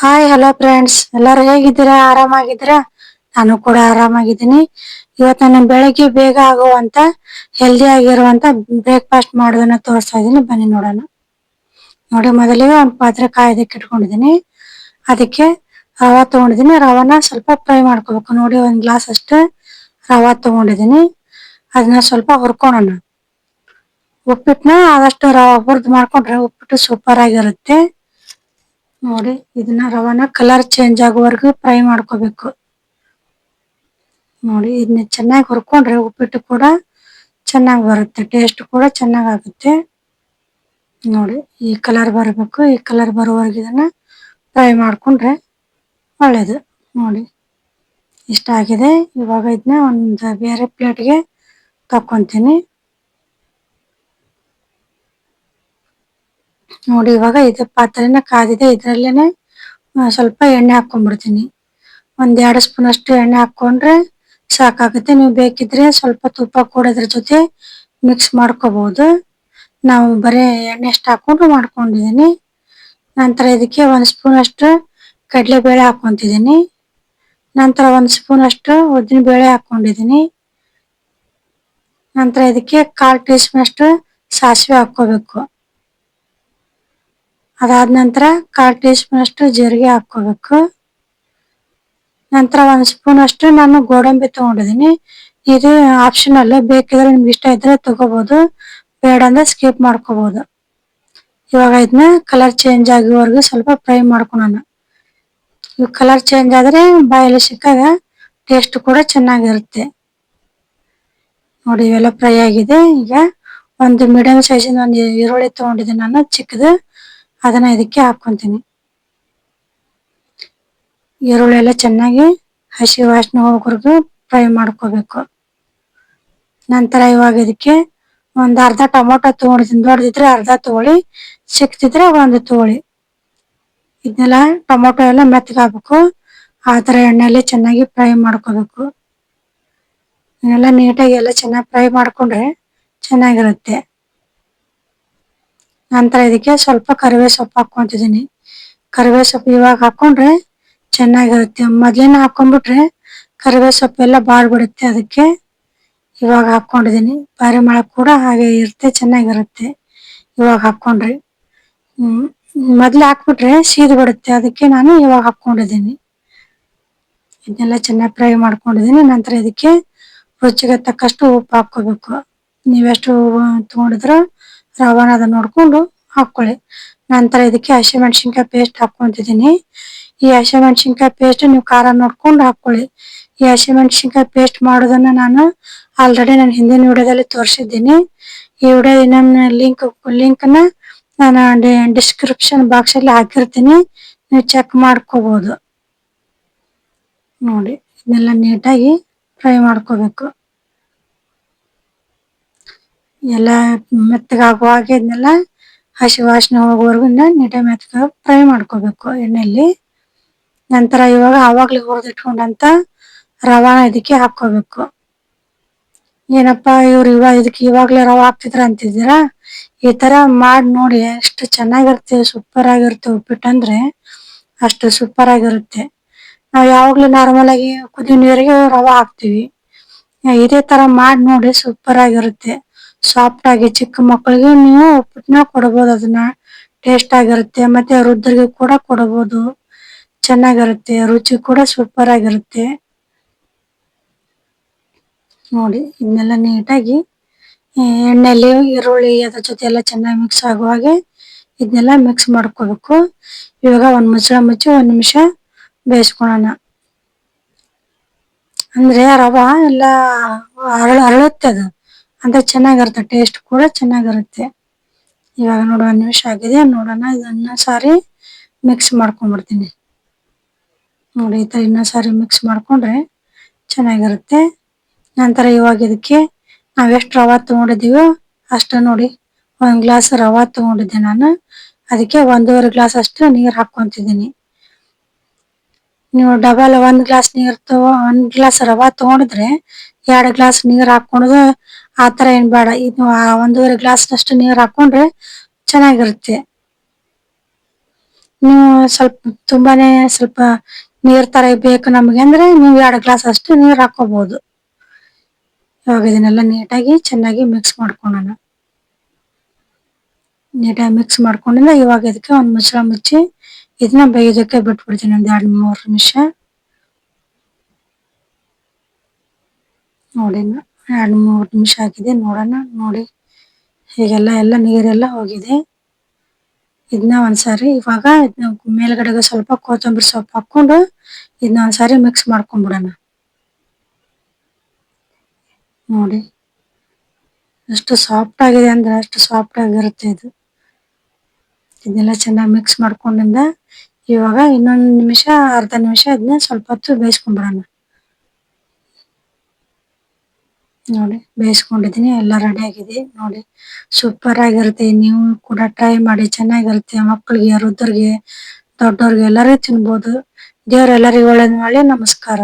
Hi hello friends ಎಲ್ಲರೂ ಹೇಗಿದ್ದೀರಾ? ಆರಾಮಾಗಿದ್ದೀರಾ? ನಾನು ಕೂಡ ಆರಾಮಾಗಿದ್ದೀನಿ. ಇವತ್ತು ನಾನು ಬೆಳಗ್ಗೆ ಬೇಗ ಆಗುವಂತ ಹೆಲ್ದಿ ಆಗಿರುವಂತ ಬ್ರೇಕ್ಫಾಸ್ಟ್ ಮಾಡೋದನ್ನ ತೋರಿಸ್ತಾ ಇದ್ದೀನಿ. ಬನ್ನಿ ನೋಡೋಣ. ನೋಡಿ, ಮೊದಲಿಗೆ ಒಂದು ಪಾತ್ರೆ ಕಾಯೋದಕ್ಕೆ ಇಟ್ಕೊಂಡಿದ್ದೀನಿ. ಅದಕ್ಕೆ ರವಾ ತಗೊಂಡಿದ್ದೀನಿ. ರವಾನ ಸ್ವಲ್ಪ ಫ್ರೈ ಮಾಡ್ಕೋಬೇಕು. ನೋಡಿ, ಒಂದು ಗ್ಲಾಸ್ ಅಷ್ಟು ರವಾ ತಗೊಂಡಿದ್ದೀನಿ. ಅದನ್ನ ಸ್ವಲ್ಪ ಹುರ್ಕೊಳೋಣ. ಉಪ್ಪಿಟ್ಟನ್ನ ಆದಷ್ಟು ರವಾ ಹುರಿದು ಮಾಡ್ಕೊಂಡ್ರೆ ಉಪ್ಪಿಟ್ಟು ಸೂಪರ್ ಆಗಿರುತ್ತೆ. ನೋಡಿ, ಇದನ್ನ ರವಾನ ಕಲರ್ ಚೇಂಜ್ ಆಗೋವರೆಗೂ ಫ್ರೈ ಮಾಡ್ಕೋಬೇಕು. ನೋಡಿ, ಇದನ್ನ ಚೆನ್ನಾಗಿ ಹುರ್ಕೊಂಡ್ರೆ ಉಪ್ಪಿಟ್ಟು ಕೂಡ ಚೆನ್ನಾಗಿ ಬರುತ್ತೆ ಟೇಸ್ಟ್ ಕೂಡ ಚೆನ್ನಾಗಿ ಆಗುತ್ತೆ. ನೋಡಿ, ಈ ಕಲರ್ ಬರಬೇಕು, ಈ ಕಲರ್ ಬರೋವರೆಗೆ ಇದನ್ನ ಫ್ರೈ ಮಾಡ್ಕೊಂಡ್ರೆ ಒಳ್ಳೇದು. ನೋಡಿ, ಇಷ್ಟ ಆಗಿದೆ. ಇವಾಗ ಇದನ್ನ ಒಂದು ಬೇರೆ ಪ್ಲೇಟ್ಗೆ ತಕೊಂತೀನಿ ನೋಡಿ, ಇವಾಗ ಇದು ಪಾತ್ರೆನ ಕಾದಿದೆ. ಇದ್ರಲ್ಲೇನೆ ಸ್ವಲ್ಪ ಎಣ್ಣೆ ಹಾಕೊಂಡ್ಬಿಡ್ತೀನಿ ಒಂದ್ ಎರಡು ಸ್ಪೂನ್ ಅಷ್ಟು ಎಣ್ಣೆ ಹಾಕೊಂಡ್ರೆ ಸಾಕಾಗುತ್ತೆ. ನೀವು ಬೇಕಿದ್ರೆ ಸ್ವಲ್ಪ ತುಪ್ಪ ಕೂಡ ಇದ್ರ ಜೊತೆ ಮಿಕ್ಸ್ ಮಾಡ್ಕೋಬಹುದು ನಾವು ಬರೀ ಎಣ್ಣೆ ಅಷ್ಟು ಹಾಕೊಂಡು ಮಾಡ್ಕೊಂಡಿದೀನಿ ನಂತರ ಇದಕ್ಕೆ ಒಂದ್ ಸ್ಪೂನ್ ಅಷ್ಟು ಕಡಲೆಬೇಳೆ ಹಾಕೊಂತಿದ್ದೀನಿ ನಂತರ ಒಂದ್ ಸ್ಪೂನ್ ಅಷ್ಟು ಉದ್ದಿನ ಬೇಳೆ ಹಾಕೊಂಡಿದೀನಿ ನಂತರ ಇದಕ್ಕೆ ಕಾಲ್ ಟೀ ಸ್ಪೂನ್ ಅಷ್ಟು ಸಾಸಿವೆ ಹಾಕೋಬೇಕು ಅದಾದ ನಂತರ ಕಾಲ್ ಟೀ ಸ್ಪೂನ್ ಅಷ್ಟು ಜೀರಿಗೆ ಹಾಕೋಬೇಕು ನಂತರ ಒಂದು ಸ್ಪೂನ್ ಅಷ್ಟು ನಾನು ಗೋಡಂಬಿ ತಗೊಂಡಿದ್ದೀನಿ. ಇದು ಆಪ್ಷನಲ್ ಬೇಕಿದ್ರೆ ನಿಮ್ಗೆ ಇಷ್ಟ ಇದ್ರೆ ತಗೋಬಹುದು ಬೇಡ ಅಂದ್ರೆ ಸ್ಕಿಪ್ ಮಾಡ್ಕೋಬಹುದು ಇವಾಗ ಇದನ್ನ ಕಲರ್ ಚೇಂಜ್ ಆಗಿವರೆಗೂ ಸ್ವಲ್ಪ ಫ್ರೈ ಮಾಡ್ಕೊಳೋಣ. ಇವ್ ಕಲರ್ ಚೇಂಜ್ ಆದ್ರೆ ಬಾಯಲ್ಲಿ ಸಿಕ್ಕಾಗ ಟೇಸ್ಟ್ ಕೂಡ ಚೆನ್ನಾಗಿರುತ್ತೆ. ನೋಡಿ, ಇವೆಲ್ಲ ಫ್ರೈ ಆಗಿದೆ. ಈಗ ಒಂದು ಮೀಡಿಯಂ ಸೈಜಿನ ಒಂದು ಈರುಳ್ಳಿ ತಗೊಂಡಿದ್ದೀನಿ ನಾನು, ಚಿಕ್ಕದು. ಅದನ್ನ ಇದಕ್ಕೆ ಹಾಕೊಂತೀನಿ ಈರುಳ್ಳಿ ಎಲ್ಲ ಚೆನ್ನಾಗಿ ಹಸಿ ವಾಸನೆ ಹೋಗೋರ್ಗು ಫ್ರೈ ಮಾಡ್ಕೋಬೇಕು. ನಂತರ ಇವಾಗ ಇದಕ್ಕೆ ಒಂದು ಅರ್ಧ ಟೊಮೊಟೊ ತಗೊಂಡಿದ್ದೀನಿ ದೊಡ್ಡದಿದ್ರೆ ಅರ್ಧ ತಗೊಳ್ಳಿ ಸಿಕ್ತಿದ್ರೆ ಒಂದು ತಗೊಳ್ಳಿ ಇದನ್ನೆಲ್ಲ ಟೊಮೊಟೊ ಎಲ್ಲ ಮೆತ್ತಗಾಗಬೇಕು. ಆ ಥರ ಎಣ್ಣೆಯಲ್ಲಿ ಚೆನ್ನಾಗಿ ಫ್ರೈ ಮಾಡ್ಕೋಬೇಕು. ಇದನ್ನೆಲ್ಲ ನೀಟಾಗಿ ಎಲ್ಲ ಚೆನ್ನಾಗಿ ಫ್ರೈ ಮಾಡ್ಕೊಂಡ್ರೆ ಚೆನ್ನಾಗಿರುತ್ತೆ. ನಂತರ ಇದಕ್ಕೆ ಸ್ವಲ್ಪ ಕರಿವೇ ಸೊಪ್ಪು ಹಾಕೊಂಡಿದ್ದೀನಿ ಕರಿವೇ ಸೊಪ್ಪು ಇವಾಗ ಹಾಕೊಂಡ್ರೆ ಚೆನ್ನಾಗಿರುತ್ತೆ. ಮೊದ್ಲೇನೆ ಹಾಕೊಂಡ್ಬಿಟ್ರೆ ಕರಿವೇ ಸೊಪ್ಪು ಎಲ್ಲ ಬಾಡ್ಬಿಡುತ್ತೆ ಅದಕ್ಕೆ. ಇವಾಗ ಹಾಕೊಂಡಿದ್ದೀನಿ ಪರಿಮಳ ಕೂಡ ಹಾಗೆ ಇರುತ್ತೆ, ಚೆನ್ನಾಗಿರುತ್ತೆ ಇವಾಗ ಹಾಕೊಂಡ್ರೆ ಹ್ಮ್, ಮೊದ್ಲು ಹಾಕ್ಬಿಟ್ರೆ ಸೀದ್ ಬಿಡುತ್ತೆ. ಅದಕ್ಕೆ ನಾನು ಇವಾಗ ಹಾಕೊಂಡಿದ್ದೀನಿ ಇದನ್ನೆಲ್ಲ ಚೆನ್ನಾಗಿ ಫ್ರೈ ಮಾಡ್ಕೊಂಡಿದ್ದೀನಿ. ನಂತರ ಇದಕ್ಕೆ ರುಚಿಗೆ ತಕ್ಕಷ್ಟು ಉಪ್ಪು ಹಾಕೋಬೇಕು ನೀವೆಷ್ಟು ತಗೊಂಡಿದ್ರು ರವಾನ ಅದನ್ನ ನೋಡ್ಕೊಂಡು ಹಾಕೊಳ್ಳಿ ನಂತರ ಇದಕ್ಕೆ ಹಸಿಮೆಣಸಿನ್ಕಾಯಿ ಪೇಸ್ಟ್ ಹಾಕೊಂತಿದ್ದೀನಿ ಈ ಹಸಿಮೆಣಸಿನ್ಕಾಯಿ ಪೇಸ್ಟ್ ನೀವು ಖಾರ ನೋಡ್ಕೊಂಡು ಹಾಕೊಳ್ಳಿ ಈ ಹಸಿಮೆಣಸಿನ್ಕಾಯಿ ಪೇಸ್ಟ್ ಮಾಡೋದನ್ನ ನಾನು ಆಲ್ರೆಡಿ ನಾನು ಹಿಂದಿನ ವಿಡಿಯೋದಲ್ಲಿ ತೋರಿಸಿದ್ದೀನಿ. ಈ ವಿಡಿಯೋ ನಮ್ಮ ಲಿಂಕ್ ಲಿಂಕ್ನ ನಾನು ಡಿಸ್ಕ್ರಿಪ್ಷನ್ ಬಾಕ್ಸ್ ಅಲ್ಲಿ ಹಾಕಿರ್ತೀನಿ. ನೀವು ಚೆಕ್ ಮಾಡ್ಕೋಬಹುದು ನೋಡಿ, ಇದನ್ನೆಲ್ಲ ನೀಟಾಗಿ ಫ್ರೈ ಮಾಡ್ಕೋಬೇಕು. ಎಲ್ಲ ಮೆತ್ತಗಾಗುವ ಹಾಗೆ ಇದನ್ನೆಲ್ಲ ಹಸಿ ವಾಸನೆ ಹೋಗುವವರೆಗೂ ನೀಟಾಗಿ ಮೆತ್ತಗೆ ಫ್ರೈ ಮಾಡ್ಕೋಬೇಕು ಎಣ್ಣೆಯಲ್ಲಿ. ನಂತರ ಇವಾಗ ಆವಾಗಲೇ ಹುರಿದಿಟ್ಕೊಂಡಂತ ರವಾನ ಇದಕ್ಕೆ ಹಾಕ್ಕೋಬೇಕು. ಏನಪ್ಪ ಇವ್ರು ಇವಾಗ ಇದಕ್ಕೆ ಇವಾಗಲೇ ರವ ಹಾಕ್ತಿದ್ರ ಅಂತಿದ್ದೀರಾ? ಈ ತರ ಮಾಡಿ ನೋಡಿ ಎಷ್ಟು ಚೆನ್ನಾಗಿರುತ್ತೆ ಸೂಪರ್ ಆಗಿರುತ್ತೆ ಉಪ್ಪಿಟ್ಟು ಅಂದ್ರೆ ಅಷ್ಟು ಸೂಪರ್ ಆಗಿರುತ್ತೆ ನಾವು ಯಾವಾಗಲೂ ನಾರ್ಮಲ್ ಆಗಿ ಕುದಿ ನೀರಿಗೆ ರವ ಹಾಕ್ತಿವಿ. ಇದೇ ತರ ಮಾಡಿ ನೋಡಿ ಸೂಪರ್ ಆಗಿರುತ್ತೆ ಸಾಫ್ಟ್ ಆಗಿ ಚಿಕ್ಕ ಮಕ್ಕಳಿಗೆ ನೀವು ಉಪ್ಪಿಟ್ಟನ್ನ ಕೊಡಬಹುದು ಅದನ್ನ. ಟೇಸ್ಟ್ ಆಗಿರುತ್ತೆ, ಮತ್ತೆ ವೃದ್ಧರಿಗೆ ಕೂಡ ಕೊಡಬಹುದು ಚೆನ್ನಾಗಿರುತ್ತೆ, ರುಚಿ ಕೂಡ ಸೂಪರ್ ಆಗಿರುತ್ತೆ. ನೋಡಿ ಇದನ್ನೆಲ್ಲ ನೀಟಾಗಿ ಎಣ್ಣೆಲಿ ಈರುಳ್ಳಿ ಅದ್ರ ಜೊತೆ ಎಲ್ಲ ಚೆನ್ನಾಗಿ ಮಿಕ್ಸ್ ಆಗುವ ಹಾಗೆ ಇದನ್ನೆಲ್ಲ ಮಿಕ್ಸ್ ಮಾಡ್ಕೋಬೇಕು. ಇವಾಗ ಒಂದ್ ಮುಚ್ಚಳ ಮುಚ್ಚಿ ಒಂದ್ ನಿಮಿಷ ಬೇಯಿಸ್ಕೊಳ್ಳೋಣ ಅಂದ್ರೆ ರವಾ ಎಲ್ಲ ಅರಳ, ಅರಳುತ್ತೆ ಅದು. ಅಂದ್ರೆ ಚೆನ್ನಾಗಿರುತ್ತೆ ಟೇಸ್ಟ್ ಕೂಡ ಚೆನ್ನಾಗಿರುತ್ತೆ. ಇವಾಗ ನೋಡು, ಒಂದು ನಿಮಿಷ ಆಗಿದೆ, ನೋಡೋಣ, ಇದನ್ನ ಸಾರಿ ಮಿಕ್ಸ್ ಮಾಡ್ಕೊಂಡ್ಬಿಡ್ತೀನಿ. ನೋಡಿ, ಈ ತರ ಇನ್ನ ಸಾರಿ ಮಿಕ್ಸ್ ಮಾಡ್ಕೊಂಡ್ರೆ ಚೆನ್ನಾಗಿರುತ್ತೆ. ನಂತರ ಇವಾಗ ಇದಕ್ಕೆ ನಾವ್ ಎಷ್ಟು ರವಾ ತಗೊಂಡಿದೀವೋ ಅಷ್ಟ ನೋಡಿ, ಒಂದ್ ಗ್ಲಾಸ್ ರವಾ ತಗೊಂಡಿದ್ದೆ ನಾನು. ಅದಕ್ಕೆ ಒಂದೂವರೆ ಗ್ಲಾಸ್ ಅಷ್ಟು ನೀರು ಹಾಕೊಂತಿದ್ದೀನಿ ನೀವು ಡಬಲ್ ಒಂದ್ ಗ್ಲಾಸ್ ನೀರು ತಗೋ, ಒಂದ್ ಗ್ಲಾಸ್ ರವಾ ತಗೊಂಡಿದ್ರೆ, ಎರಡು ಗ್ಲಾಸ್ ನೀರು ನೀರ್ ಹಾಕೊಂಡು ಆತರ ಏನ್ ಬೇಡ. ಇದು ಒಂದೂವರೆ ಗ್ಲಾಸ್ ನೀರು ನೀರ್ ಹಾಕೊಂಡ್ರೆ ಚೆನ್ನಾಗಿರುತ್ತೆ. ನೀವು ಸ್ವಲ್ಪ, ತುಂಬಾನೇ ಸ್ವಲ್ಪ ನೀರ್ ತರ ಬೇಕು ನಮಗೆ ಅಂದ್ರೆ ನೀವು ಎರಡು ಗ್ಲಾಸ್ ಅಷ್ಟು ನೀರ್ ಹಾಕೋಬಹುದು ಇವಾಗ ಇದನ್ನೆಲ್ಲ ನೀಟಾಗಿ ಚೆನ್ನಾಗಿ ಮಿಕ್ಸ್ ಮಾಡ್ಕೊಳ್ಳೋಣ. ನೀಟಾಗಿ ಮಿಕ್ಸ್ ಮಾಡ್ಕೊಂಡಿಲ್ಲ ಇವಾಗ ಇದಕ್ಕೆ ಒಂದು ಮುಚ್ಚಳ ಮುಚ್ಚಿ ಇದನ್ನ ಬೇಯೋದಕ್ಕೆ ಬಿಟ್ಬಿಡ್ತೀನಿ ಒಂದ್ ಎರಡು ಮೂರು ನಿಮಿಷ. ನೋಡಿ ಎರಡ್ ಮೂರ್ ನಿಮಿಷ ಆಗಿದೆ, ನೋಡೋಣ, ನೋಡಿ. ಹೀಗೆಲ್ಲ ಎಲ್ಲ ನೀರೆಲ್ಲ ಹೋಗಿದೆ. ಇದನ್ನ ಒಂದ್ಸಾರಿ ಇವಾಗ ಮೇಲ್ಗಡೆಗೆ ಸ್ವಲ್ಪ ಕೊತ್ತಂಬರಿ ಸೊಪ್ಪು ಹಾಕೊಂಡು ಇದನ್ನ ಒಂದ್ಸಾರಿ ಮಿಕ್ಸ್ ಮಾಡ್ಕೊಂಡ್ಬಿಡೋಣ ನೋಡಿ. ಎಷ್ಟು ಸಾಫ್ಟ್ ಆಗಿದೆ ಅಂದ್ರೆ ಅಷ್ಟು ಸಾಫ್ಟ್ ಆಗಿರುತ್ತೆ ಇದು. ಇದೆಲ್ಲ ಚೆನ್ನಾಗಿ ಮಿಕ್ಸ್ ಮಾಡ್ಕೊಂಡಿಂದ ಇವಾಗ ಇನ್ನೊಂದು ನಿಮಿಷ, ಅರ್ಧ ನಿಮಿಷ ಇದನ್ನ ಸ್ವಲ್ಪ ಹೊತ್ತು ಬೇಯಿಸ್ಕೊಂಡ್ಬಿಡೋಣ ನೋಡಿ, ಬೇಯಿಸ್ಕೊಂಡಿದ್ದೀನಿ, ಎಲ್ಲ ರೆಡಿ ಆಗಿದೆ. ನೋಡಿ ಸೂಪರ್ ಆಗಿರುತ್ತೆ. ನೀವು ಕೂಡ ಟ್ರೈ ಮಾಡಿ, ಚೆನ್ನಾಗಿರುತ್ತೆ. ಮಕ್ಕಳಿಗೆ, ವೃದ್ಧರಿಗೆ, ದೊಡ್ಡವರಿಗೆ ಎಲ್ಲರೂ ತಿನ್ನಬಹುದು ದೇವರು ಎಲ್ಲರಿಗೂ ಒಳ್ಳೇದು ಮಾಡಿ ನಮಸ್ಕಾರ.